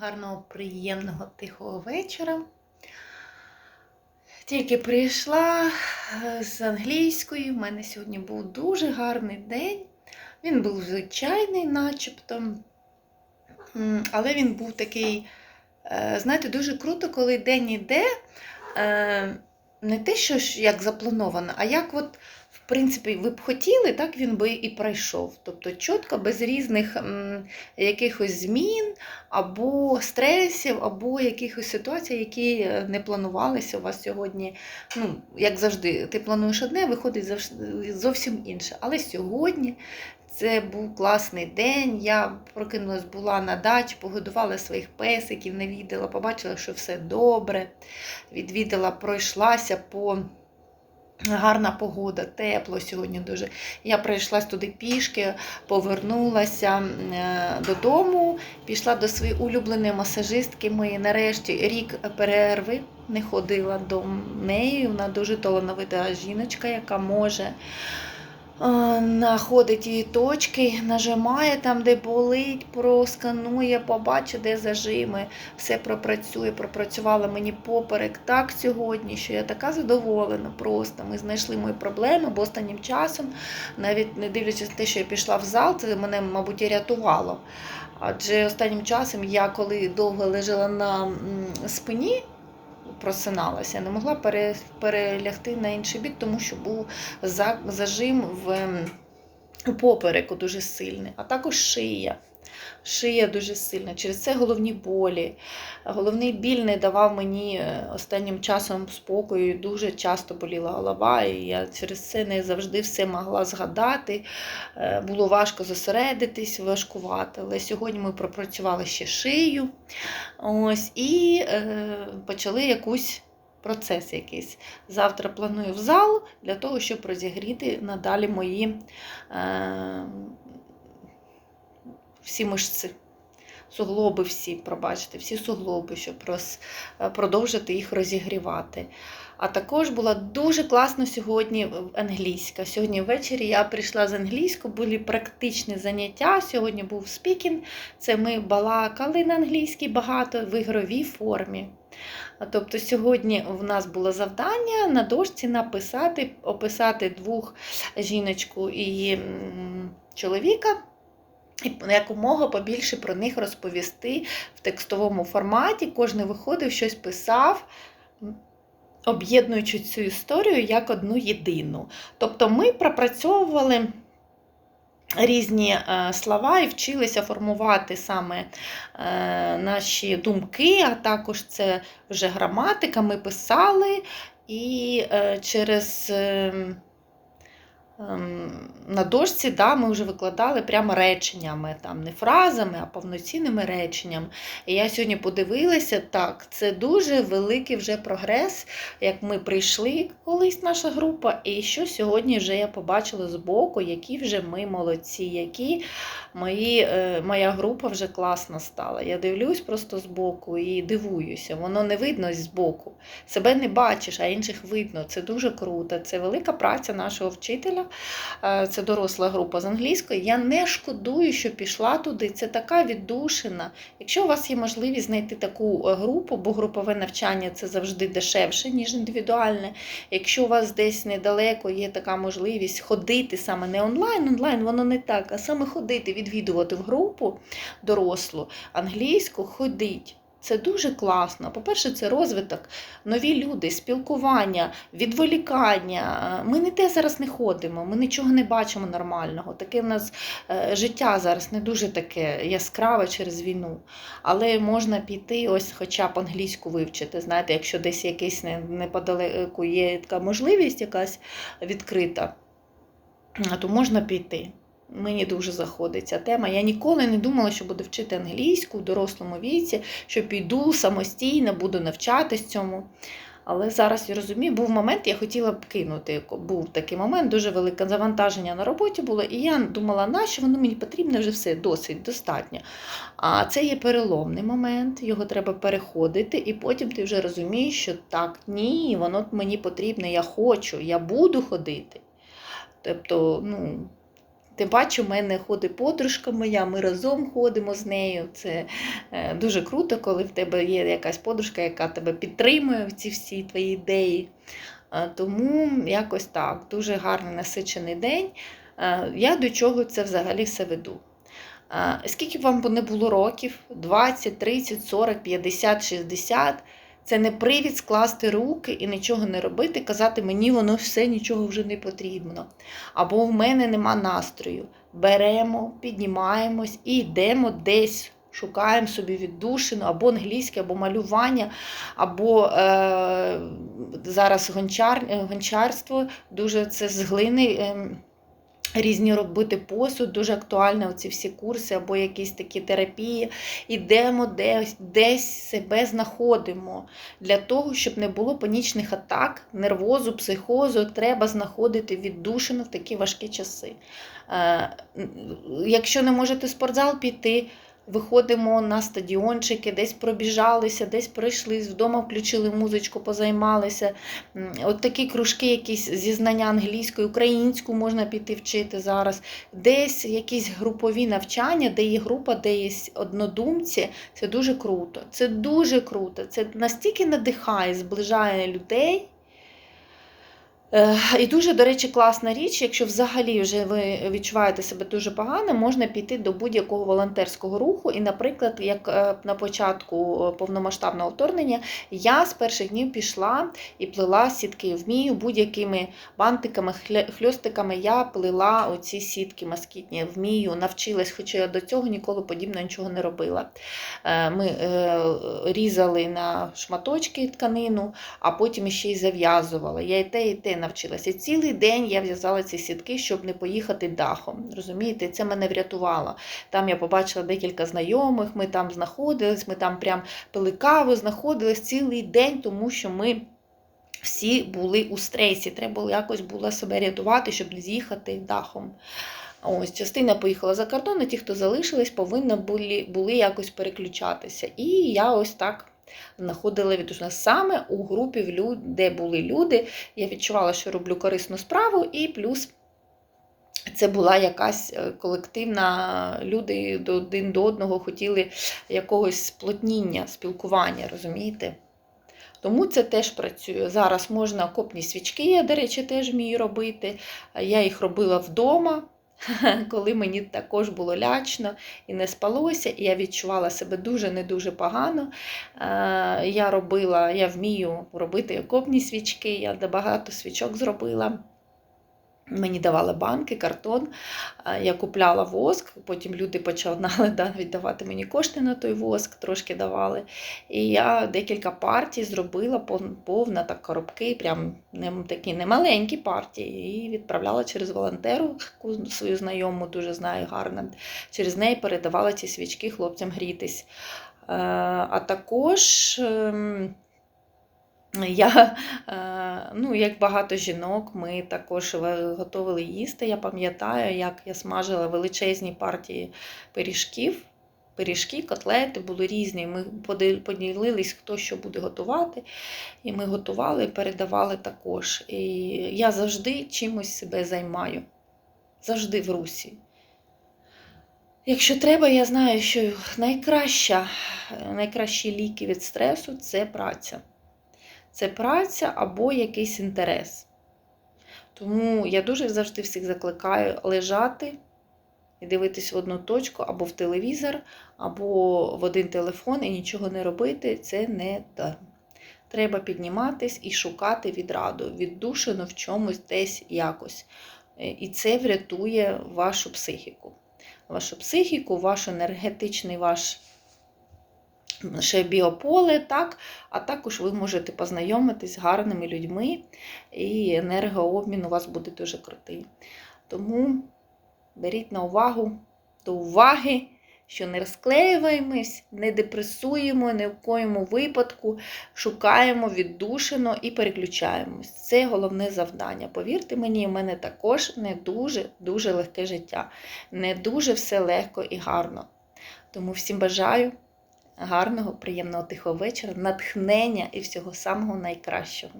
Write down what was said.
гарного, приємного, тихого вечора. Тільки прийшла е, з англійської. У мене сьогодні був дуже гарний день. Він був звичайний, начебто. Але він був такий, е, знаєте, дуже круто, коли день іде. е, Не те, що як заплановано, а як от, принципі, ви б хотіли, так він би і пройшов. Тобто чітко, без різних м, якихось змін, або стресів, або якихось ситуацій, які е, не планувалися у вас сьогодні. Ну, як завжди, ти плануєш одне, виходить завж- зовсім інше. Але сьогодні це був класний день. Я прокинулась, була на дачі, погодувала своїх песиків, навідала, побачила, що все добре. Відвідала, пройшлася по. Гарна погода, тепло сьогодні дуже. Я прийшла туди пішки, повернулася е, додому, пішла до своєї улюбленої масажистки. Ми нарешті рік перерви не ходила до неї. Вона дуже талановита жіночка, яка може знаходить її точки, нажимає там, де болить, просканує, побачить, де зажими, все пропрацює, пропрацювала мені поперек так сьогодні, що я така задоволена просто. Ми знайшли мої проблеми, бо останнім часом, навіть не дивлячись на те, що я пішла в зал, це мене, мабуть, і рятувало. Адже останнім часом я, коли довго лежала на спині, просиналася, я не могла пере, перелягти на інший бік, тому що був зажим в попереку дуже сильний, а також шия. Шия дуже сильна. Через це головні болі. Головний біль не давав мені е, останнім часом спокою. Дуже часто боліла голова, і я через це не завжди все могла згадати. Е, Було важко зосередитись, важкувати. Але сьогодні ми пропрацювали ще шию. Ось, і е, почали якусь процес якийсь. Завтра планую в зал для того, щоб розігріти надалі мої е, всі мишці. Суглоби всі, пробачте, всі суглоби, щоб роз, е, продовжити їх розігрівати. А також була дуже класно сьогодні англійська. Сьогодні ввечері я прийшла з англійської, були практичні заняття. Сьогодні був спікінг. Це ми балакали на англійській багато в ігровій формі. Тобто сьогодні в нас було завдання на дошці написати, описати двох жіночку і чоловіка. І якомога побільше про них розповісти в текстовому форматі. Кожен виходив, щось писав, об'єднуючи цю історію як одну єдину. Тобто ми пропрацьовували різні е, слова і вчилися формувати саме е, наші думки, а також це вже граматика. Ми писали і е, через. Ем, На дошці да, ми вже викладали прямо реченнями, там не фразами, а повноцінними реченнями. І я сьогодні подивилася, так, це дуже великий вже прогрес, як ми прийшли колись наша група, і що сьогодні вже я побачила збоку, які вже ми молодці, які мої, е, моя група вже класна стала. Я дивлюсь просто збоку і дивуюся. Воно не видно збоку. Себе не бачиш, а інших видно. Це дуже круто. Це велика праця нашого вчителя. Е, Це доросла група з англійської. Я не шкодую, що пішла туди. Це така віддушина. Якщо у вас є можливість знайти таку е, групу, бо групове навчання це завжди дешевше, ніж індивідуальне. Якщо у вас десь недалеко є така можливість ходити саме не онлайн, онлайн воно не так, а саме ходити, відвідувати в групу дорослу англійську, ходить. Це дуже класно. По-перше, це розвиток, нові люди, спілкування, відволікання. Ми не те зараз не ходимо, ми нічого не бачимо нормального. Таке в нас е, життя зараз не дуже таке яскраве через війну. Але можна піти, ось хоча б англійську вивчити. Знаєте, якщо десь якийсь неподалеку є така можливість якась відкрита, то можна піти. Мені дуже заходить ця тема. Я ніколи не думала, що буду вчити англійську в дорослому віці, що піду самостійно, буду навчатись цьому. Але зараз я розумію, був момент, я хотіла б кинути. Був такий момент, дуже велике завантаження на роботі було, і я думала, нащо воно мені потрібно вже все досить достатньо. А це є переломний момент, його треба переходити, і потім ти вже розумієш, що так, ні, воно мені потрібно, я хочу, я буду ходити. Тобто, ну, Тим паче, у мене ходить подружка моя, ми разом ходимо з нею. Це е, дуже круто, коли в тебе є якась подружка, яка тебе підтримує в ці всі твої ідеї. Тому якось так, дуже гарний насичений день. Я до чого це взагалі все веду? Скільки б вам не було років, 20, 30, 40, 50, 60, це не привід скласти руки і нічого не робити, казати, мені воно все нічого вже не потрібно. Або в мене нема настрою. Беремо, піднімаємось і йдемо десь. Шукаємо собі віддушину, або англійське, або малювання, або е, зараз гончар, гончарство, дуже це з глини. Е, Різні робити посуд, дуже актуальні оці всі курси або якісь такі терапії. Ідемо десь, десь себе знаходимо. Для того, щоб не було панічних атак, нервозу, психозу, треба знаходити віддушину в такі важкі часи. Е, Якщо не можете в спортзал піти, виходимо на стадіончики, десь пробіжалися, десь прийшли, вдома включили музичку, позаймалися. От такі кружки, якісь зі знання англійської, українську можна піти вчити зараз. Десь якісь групові навчання, де є група, де є однодумці. Це дуже круто. Це дуже круто. Це настільки надихає, зближає людей. Е, І дуже, до речі, класна річ, якщо взагалі вже ви відчуваєте себе дуже погано, можна піти до будь-якого волонтерського руху. І, наприклад, як е, на початку е, повномасштабного вторгнення, я з перших днів пішла і плела сітки. Вмію будь-якими бантиками, хльостиками я плела оці сітки москітні. Вмію, навчилась, хоча я до цього ніколи подібного нічого не робила. Ми різали на шматочки тканину, а потім ще й зав'язувала. Я і те, і те навчилася. Цілий день я в'язала ці сітки, щоб не поїхати дахом. Розумієте, це мене врятувало. Там я побачила декілька знайомих, ми там знаходились, ми там прям пили каву, знаходились цілий день, тому що ми. Всі були у стресі, треба було якось було себе рятувати, щоб не з'їхати дахом. Ось частина поїхала за кордон, а ті, хто залишились, повинні були, були якось переключатися. І я ось так знаходила відношення. Саме у групі, де були люди, я відчувала, що роблю корисну справу, і плюс це була якась е, колективна, люди один до одного хотіли якогось сплотніння, спілкування, розумієте? Тому це теж працює. Зараз можна окопні свічки, я, до речі, теж вмію робити. Я їх робила вдома, коли мені також було лячно і не спалося, і я відчувала себе дуже не дуже погано. Е, Я робила, я вмію робити окопні свічки, я багато свічок зробила. Мені давали банки, картон, е, я купляла воск, потім люди почали да, віддавати мені кошти на той воск, трошки давали. І я декілька партій зробила повна так коробки, прям не, такі немаленькі партії, і відправляла через волонтеру, свою знайому дуже знаю гарно. Через неї передавала ці свічки хлопцям грітись. Е, А також. Я, е, ну, як багато жінок, ми також готували їсти. Я пам'ятаю, як я смажила величезні партії пиріжків. Пиріжки, котлети були різні. Ми поділились, хто що буде готувати. І ми готували передавали також. І я завжди чимось себе займаю. Завжди в русі. Якщо треба, я знаю, що найкраща, найкращі ліки від стресу це праця це праця або якийсь інтерес. Тому я дуже завжди всіх закликаю лежати і дивитись в одну точку або в телевізор, або в один телефон і нічого не робити це не те. Треба підніматись і шукати відраду, віддушину в чомусь десь якось. Е, І це врятує вашу психіку. Вашу психіку, ваш енергетичний ваш ще біополе, так, а також ви можете познайомитись з гарними людьми, і енергообмін у вас буде дуже крутий. Тому беріть на увагу до уваги, що не розклеюємось, не депресуємо, ні в коєму випадку шукаємо віддушину і переключаємось. Це головне завдання. Повірте мені, в мене також не дуже-дуже легке життя. Не дуже все легко і гарно. Тому всім бажаю гарного, приємного тихого вечора, натхнення і всього самого найкращого.